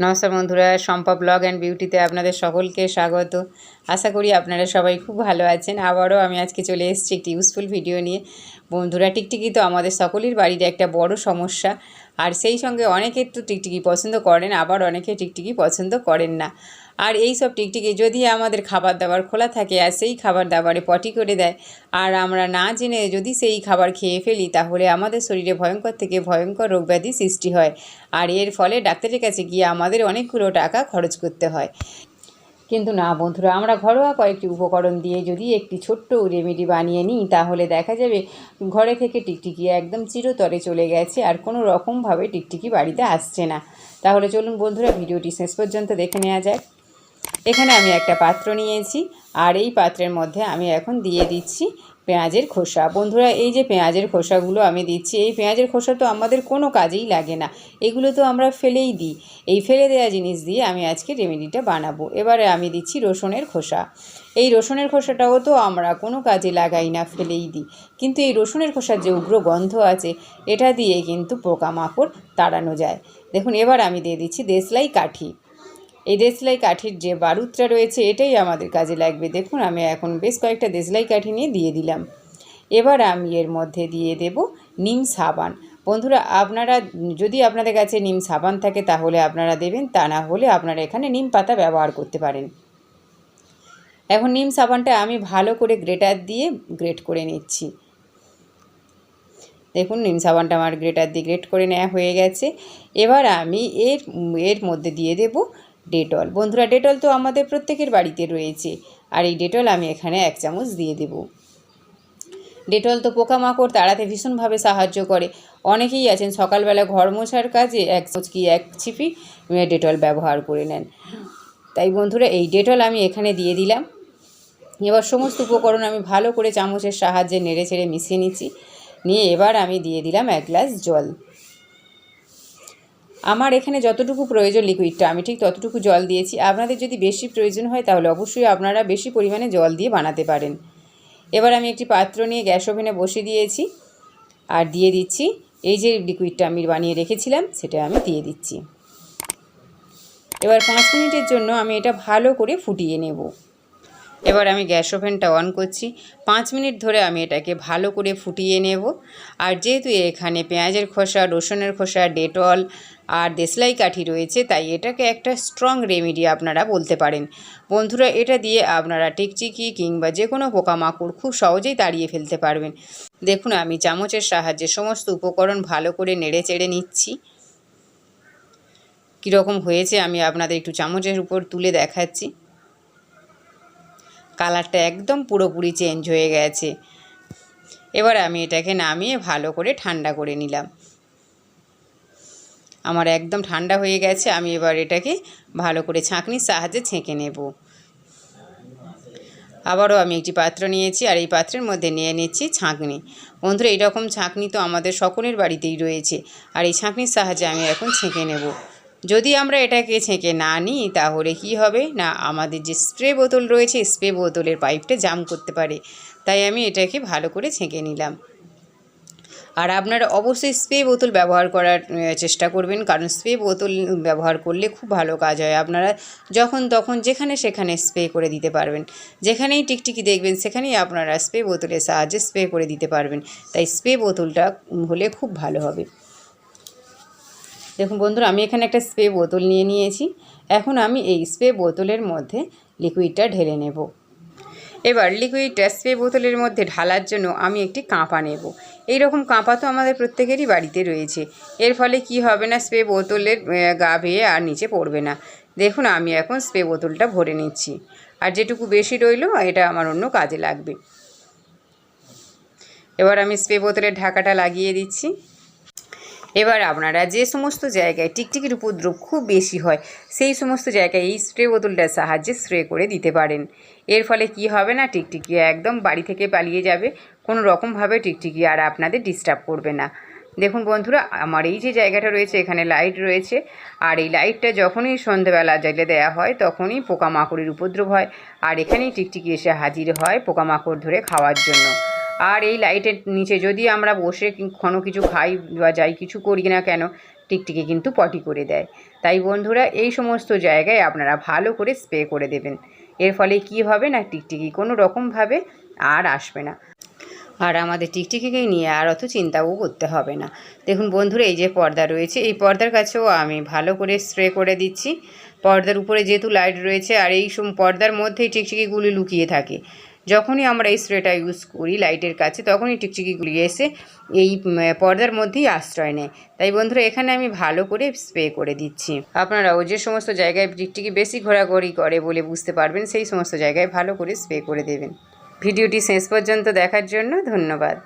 নমস্কার বন্ধুরা Shampa blog and বিউটিতে আপনাদের সকলকে স্বাগত। আশা করি আপনারা সবাই খুব ভালো আছেন। আবারও আমি আজকে চলে এসেছি একটি ইউজফুল ভিডিও নিয়ে। বন্ধুরা, টিকটিকি তো আমাদের সকলের বাড়ির একটা বড় সমস্যা। আর সেই সঙ্গে অনেকে তো টিকটিকি পছন্দ করেন, আবার অনেকে টিকটিকি পছন্দ করেন না। আর এই সব টিকটিকি যদি আমাদের খাবার দাবার খোলা থাকে আর সেই খাবার দাবারে পটি করে দেয়, আর আমরা না জেনে যদি সেই খাবার খেয়ে ফেলি, তাহলে আমাদের শরীরে ভয়ঙ্কর থেকে ভয়ঙ্কর রোগব্যাধি সৃষ্টি হয়। আর এর ফলে ডাক্তারের কাছে গিয়ে আমাদের অনেকগুলো টাকা খরচ করতে হয়। কিন্তু না বন্ধুরা, আমরা ঘরোয়া কয়েকটি উপকরণ দিয়ে যদি একটি ছোট্ট রেমেডি বানিয়ে নিই, তাহলে দেখা যাবে ঘরে থেকে টিকটিকি একদম চিরতরে চলে গেছে আর কোনো রকমভাবে টিকটিকি বাড়িতে আসছে না। তাহলে চলুন বন্ধুরা, ভিডিওটি শেষ পর্যন্ত দেখে নেওয়া যাক। এখানে আমি একটা পাত্র নিয়েছি আর এই পাত্রের মধ্যে আমি এখন দিয়ে দিচ্ছি পেঁয়াজের খোসা। বন্ধুরা, এই যে পেঁয়াজের খোসাগুলো আমি দিচ্ছি, এই পেঁয়াজের খোসা তো আমাদের কোনো কাজেই লাগে না। এগুলো তো আমরা ফেলেই দিই। এই ফেলে দেওয়া জিনিস দিয়ে আমি আজকে রেমেডিটা বানাবো। এবারে আমি দিচ্ছি রসুনের খোসা। এই রসুনের খোসাটাও তো আমরা কোনো কাজে লাগাই না, ফেলেই দিই। কিন্তু এই রসুনের খোসার যে উগ্র গন্ধ আছে, এটা দিয়ে কিন্তু পোকামাকড় তাড়ানো যায়। দেখুন, এবার আমি দিয়ে দিচ্ছি দেশলাই কাঠি। এই দেশলাই কাঠির যে বারুদটা রয়েছে, এটাই আমাদের কাজে লাগবে। দেখুন, আমি এখন বেশ কয়েকটা দেশলাই কাঠি নিয়ে দিয়ে দিলাম। এবার আমি এর মধ্যে দিয়ে দেব নিম সাবান। বন্ধুরা, আপনারা যদি আপনাদের কাছে নিম সাবান থাকে, তাহলে আপনারা দেবেন, তা না হলে আপনারা এখানে নিম পাতা ব্যবহার করতে পারেন। এখন নিম সাবানটা আমি ভালো করে গ্রেটার দিয়ে গ্রেট করে নিচ্ছি। দেখুন, নিম সাবানটা আমার গ্রেটার দিয়ে গ্রেট করে নেওয়া হয়ে গেছে। এবার আমি এর এর মধ্যে দিয়ে দেব ডেটল। বন্ধুরা, ডেটল তো আমাদের প্রত্যেকের বাড়িতে রয়েছে। আর এই ডেটল আমি এখানে এক চামচ দিয়ে দেব। ডেটল তো পোকামাকড় তাড়াতে ভীষণভাবে সাহায্য করে। অনেকেই আছেন সকালবেলা ঘর মোছার কাজে এক কি এক ছিপি ডেটল ব্যবহার করে নেন। তাই বন্ধুরা, এই ডেটল আমি এখানে দিয়ে দিলাম। এবার সমস্ত উপকরণ আমি ভালো করে চামচের সাহায্যে নেড়ে ছেড়ে মিশিয়ে নিচ্ছি। নিয়ে এবার আমি দিয়ে দিলাম এক গ্লাস জল। আমার এখানে যতটুকু প্রয়োজন লিকুইডটা আমি ঠিক ততটুকু জল দিয়েছি। আপনাদের যদি বেশি প্রয়োজন হয় তাহলে অবশ্যই আপনারা বেশি পরিমাণে জল দিয়ে বানাতে পারেন। এবার আমি একটি পাত্র নিয়ে গ্যাস ওভেনে বসিয়ে দিয়েছি আর দিয়ে দিচ্ছি। এই যে লিকুইডটা আমি বানিয়ে রেখেছিলাম, সেটা আমি দিয়ে দিচ্ছি। এবার পাঁচ মিনিটের জন্য আমি এটা ভালো করে ফুটিয়ে নেব। এবার আমি গ্যাস ওভেনটা অন করছি। পাঁচ মিনিট ধরে আমি এটাকে ভালো করে ফুটিয়ে নেব। আর যেহেতু এখানে পেঁয়াজের খোসা, রসুনের খোসা, ডেটল আর দেশলাই কাঠি রয়েছে, তাই এটাকে একটা স্ট্রং রেমেডি আপনারা বলতে পারেন। বন্ধুরা, এটা দিয়ে আপনারা টিকচিকি কিংবা যে কোনো পোকামাকড় খুব সহজেই তাড়িয়ে ফেলতে পারবেন। দেখুন, আমি চামচের সাহায্যে সমস্ত উপকরণ ভালো করে নেড়ে চেড়ে নিচ্ছি। কীরকম হয়েছে, আমি আপনাদের একটু চামচের উপর তুলে দেখাচ্ছি। কালারটা একদম পুরোপুরি চেঞ্জ হয়ে গেছে। এবার আমি এটাকে নামিয়ে ভালো করে ঠান্ডা করে নিলাম। আমার একদম ঠান্ডা হয়ে গেছে, আমি এবার এটাকে ভালো করে ছাঁকনির সাহায্যে ছেঁকে নেব। আবারও আমি একটি পাত্র নিয়েছি আর এই পাত্রের মধ্যে নিয়ে নিচ্ছি ছাঁকনি। বন্ধুরা এইরকম ছাঁকনি তো আমাদের সকলের বাড়িতেই রয়েছে। আর এই ছাঁকনির সাহায্যে আমি এখন ছেঁকে নেব। যদি আমরা এটাকে ছেঁকে না নিই, তাহলে কি হবে? না, আমাদের যে স্প্রে বোতল রয়েছে স্প্রে বোতলের পাইপটা জাম করতে পারে। তাই আমি এটাকে ভালো করে ছেঁকে নিলাম। আর আপনারা অবশ্যই স্প্রে বোতল ব্যবহার করার চেষ্টা করবেন। কারণ স্প্রে বোতল ব্যবহার করলে খুব ভালো কাজ হয়। আপনারা যখন তখন যেখানে সেখানে স্প্রে করে দিতে পারবেন। যেখানেই টিকটিকি দেখবেন, সেখানেই আপনারা স্প্রে বোতলের সাহায্যে স্প্রে করে দিতে পারবেন। তাই স্প্রে বোতলটা হলে খুব ভালো হবে। দেখুন বন্ধুরা, আমি এখানে একটা স্প্রে বোতল নিয়ে নিয়েছি। এখন আমি এই স্প্রে বোতলের মধ্যে লিকুইডটা ঢেলে নেব। এবার লিকুইডটা স্প্রে বোতলের মধ্যে ঢালার জন্য আমি একটি কাঁপা নেব। এই রকম কাঁপা তো আমাদের প্রত্যেকেরই বাড়িতে রয়েছে। এর ফলে কি হবে না, স্প্রে বোতলের গা বেয়ে আর নিচে পড়বে না। দেখুন, আমি এখন স্প্রে বোতলটা ভরে নিচ্ছি। আর যেটুকু বেশি রইল, এটা আমার অন্য কাজে লাগবে। এবার আমি স্প্রে বোতলের ঢাকাটা লাগিয়ে দিচ্ছি। এবার আপনারা যে সমস্ত জায়গায় টিকটিকির উপদ্রব খুব বেশি হয়, সেই সমস্ত জায়গায় এই স্প্রে বোতলটার সাহায্যে স্প্রে করে দিতে পারেন। এর ফলে কি হবে না, টিকটিকি একদম বাড়ি থেকে পালিয়ে যাবে। কোনো রকমভাবে টিকটিকি আর আপনাদের ডিস্টার্ব করবে না। দেখুন বন্ধুরা, আমার এই যে জায়গাটা রয়েছে, এখানে লাইট রয়েছে। আর এই লাইটটা যখনই সন্ধেবেলা জ্বালে দেওয়া হয়, তখনই পোকামাকড়ের উপদ্রব হয়। আর এখানেই টিকটিকি এসে হাজির হয় পোকামাকড় ধরে খাওয়ার জন্য। আর এই লাইটের নিচে যদি আমরা বসে কোনো কিছু খাই বা যাই কিছু করি না কেন, টিকটিকি কিন্তু পটি করে দেয়। তাই বন্ধুরা, এই সমস্ত জায়গায় আপনারা ভালো করে স্প্রে করে দেবেন। এর ফলে কি হবে না, টিকটিকি কোনো রকমভাবে আর আসবে না। আর আমাদের টিকটিকিকে নিয়ে আর অত চিন্তাও করতে হবে না। দেখুন বন্ধুরা, এই যে পর্দা রয়েছে, এই পর্দার কাছেও আমি ভালো করে স্প্রে করে দিচ্ছি। পর্দার উপরে যেহেতু লাইট রয়েছে, আর এই সম, পর্দার মধ্যেই টিকটিকিগুলি লুকিয়ে থাকে। যখনই আমরা এই স্প্রেটা ইউজ করি লাইটের কাছে, তখনই টিকচিকিগুলি এসে এই পর্দার মধ্যেই আশ্রয় নেয়। তাই বন্ধুরা, এখানে আমি ভালো করে স্প্রে করে দিচ্ছি। আপনারাও যে সমস্ত জায়গায় টিকটিকি বেশি ঘোরাঘুরি করে বলে বুঝতে পারবেন, সেই সমস্ত জায়গায় ভালো করে স্প্রে করে দেবেন। ভিডিওটি শেষ পর্যন্ত দেখার জন্য ধন্যবাদ।